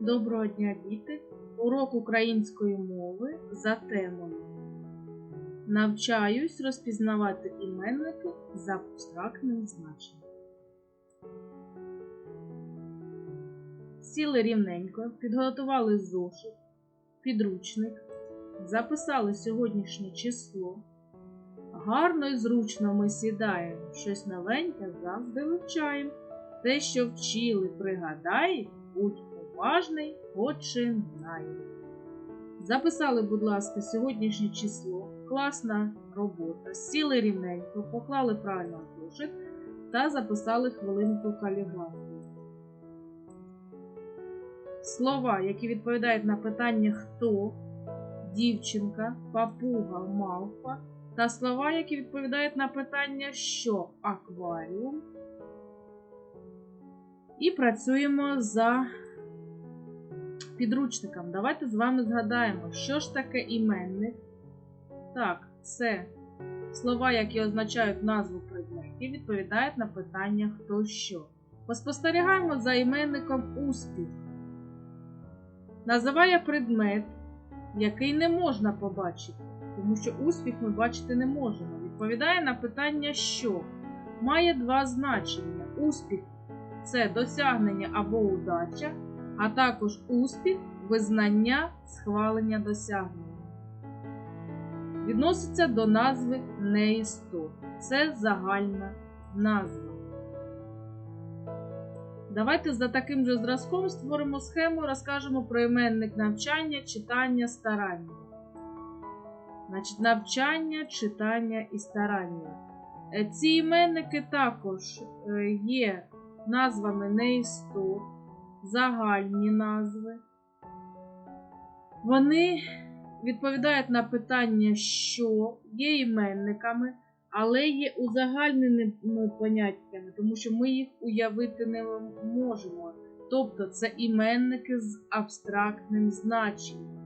Доброго дня, діти! Урок української мови за темою. Навчаюсь розпізнавати іменники за абстрактним значенням. Сіли рівненько, підготували зошит, підручник, записали сьогоднішнє число. Гарно і зручно ми сідаємо, щось новеньке завжди вивчаємо. Те, що вчили, пригадай, будь уважний, починай. Записали, будь ласка, сьогоднішнє число. Класна робота. Сіли рівненько, поклали правильно зошит та записали хвилинку каліграфії. Слова, які відповідають на питання хто, дівчинка, папуга, мавпа, та слова, які відповідають на питання що, акваріум. І працюємо за підручником. Давайте з вами згадаємо, що ж таке іменник. Так, це слова, які означають назву предметів, відповідають на питання хто що. Поспостерігаємо за іменником успіх. Називає предмет, який не можна побачити, тому що успіх ми бачити не можемо. Відповідає на питання що. Має два значення. Успіх це досягнення або удача, а також успіх, визнання, схвалення досягнення. Відноситься до назви неістот. Це загальна назва. Давайте за таким же зразком створимо схему розкажемо про іменник навчання, читання, старання. Значить, навчання, читання і старання. Е, Ці іменники також е, є назвами неістот, загальні назви. Вони відповідають на питання, що є іменниками, але є узагальненими поняттями, тому що ми їх уявити не можемо. Тобто це іменники з абстрактним значенням.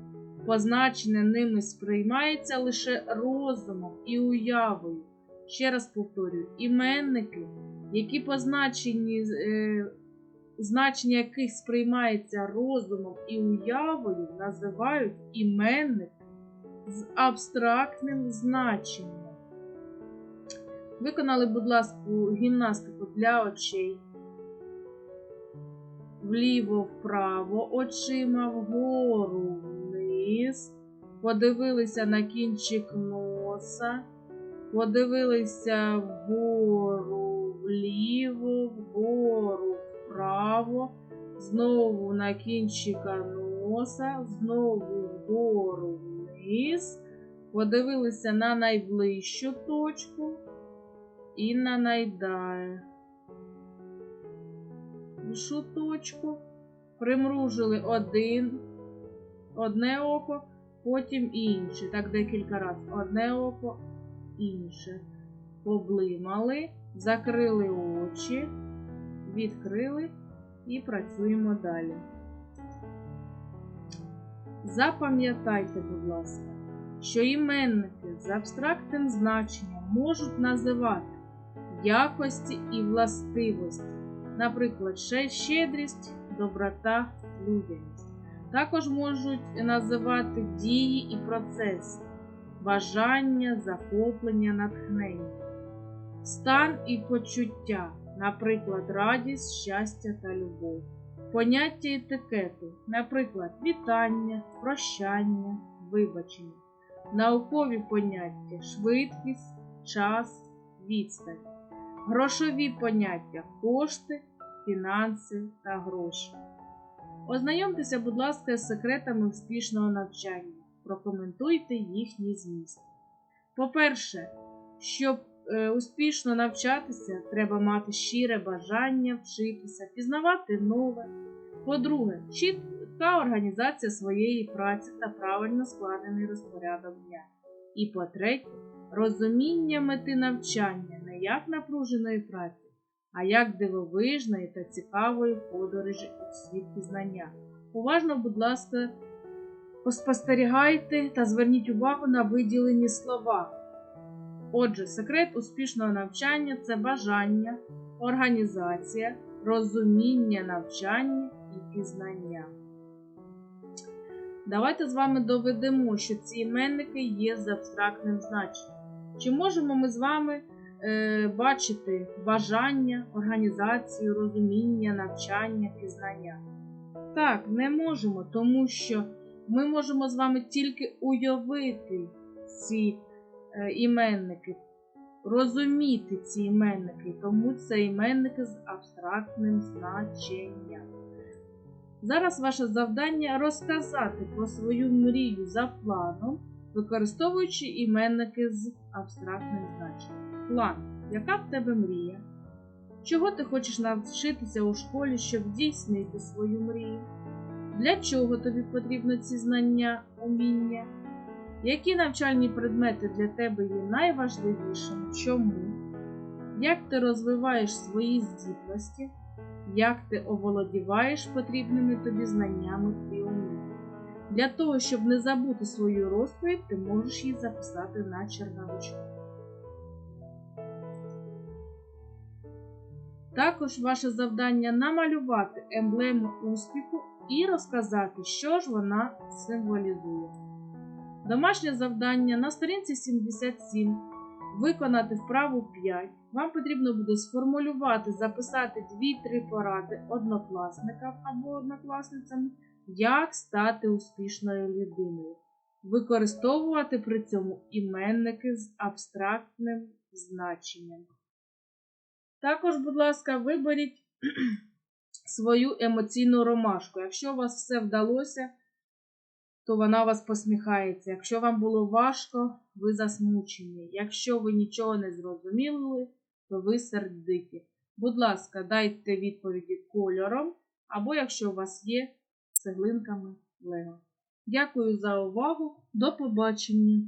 Позначення ними сприймається лише розумом і уявою. Ще раз повторюю, іменники, які позначені, е, значення яких сприймається розумом і уявою, називають іменник з абстрактним значенням. Виконали, будь ласка, гімнастику для очей. Вліво-вправо очима вгору вниз. Подивилися на кінчик носа. Подивилися вгору, вліво, вгору, вправо, знову на кінчика носа, знову вгору вниз. Подивилися на найближчу точку і на найдальшу точку. Примружили один, одне око, потім інше. Так декілька разів. Одне око, інше. Поблимали, закрили очі, відкрили і працюємо далі. Запам'ятайте, будь ласка, що іменники з абстрактним значенням можуть називати якості і властивості, наприклад, щедрість, доброта, людяність. Також можуть називати дії і процеси бажання, захоплення, натхнення, стан і почуття, наприклад, радість, щастя та любов, поняття етикету, наприклад, вітання, прощання, вибачення, наукові поняття, швидкість, час, відстань, грошові поняття, кошти, фінанси та гроші. Ознайомтеся, будь ласка, з секретами успішного навчання прокоментуйте їхній зміст. По-перше, щоб успішно навчатися, треба мати щире бажання вчитися, пізнавати нове. По-друге, чітка організація своєї праці та правильно складений розпорядок дня. І по-третє, розуміння мети навчання не як напруженої праці, а як дивовижної та цікавої подорожі у світ пізнання. Уважно, будь ласка, Поспостерігайте та зверніть увагу на виділені слова. Отже, секрет успішного навчання це бажання, організація, розуміння навчання і пізнання. Давайте з вами доведемо, що ці іменники є з абстрактним значенням. Чи можемо ми з вами е, бачити бажання, організацію, розуміння, навчання, пізнання? Так, не можемо, тому що ми можемо з вами тільки уявити ці іменники, розуміти ці іменники, тому це іменники з абстрактним значенням. Зараз ваше завдання розказати про свою мрію за планом, використовуючи іменники з абстрактним значенням. План. Яка в тебе мрія? Чого ти хочеш навчитися у школі, щоб здійснити свою мрію? Для чого тобі потрібні ці знання, уміння? Які навчальні предмети для тебе є найважливішими? Чому? Як ти розвиваєш свої здібності? Як ти оволодіваєш потрібними тобі знаннями і уміннями? Для того, щоб не забути свою розповідь, ти можеш її записати на черновичку. Також ваше завдання намалювати емблему успіху і розказати, що ж вона символізує. Домашнє завдання на сторінці 77 виконати вправу 5. Вам потрібно буде сформулювати, записати 2-3 поради однокласникам або однокласницям, як стати успішною людиною. Використовувати при цьому іменники з абстрактним значенням. Також, будь ласка, виберіть свою емоційну ромашку. Якщо у вас все вдалося, то вона вас посміхається. Якщо вам було важко, ви засмучені. Якщо ви нічого не зрозуміли, то ви сердиті. Будь ласка, дайте відповіді кольором, або якщо у вас є цеглинками Лего. Дякую за увагу. До побачення!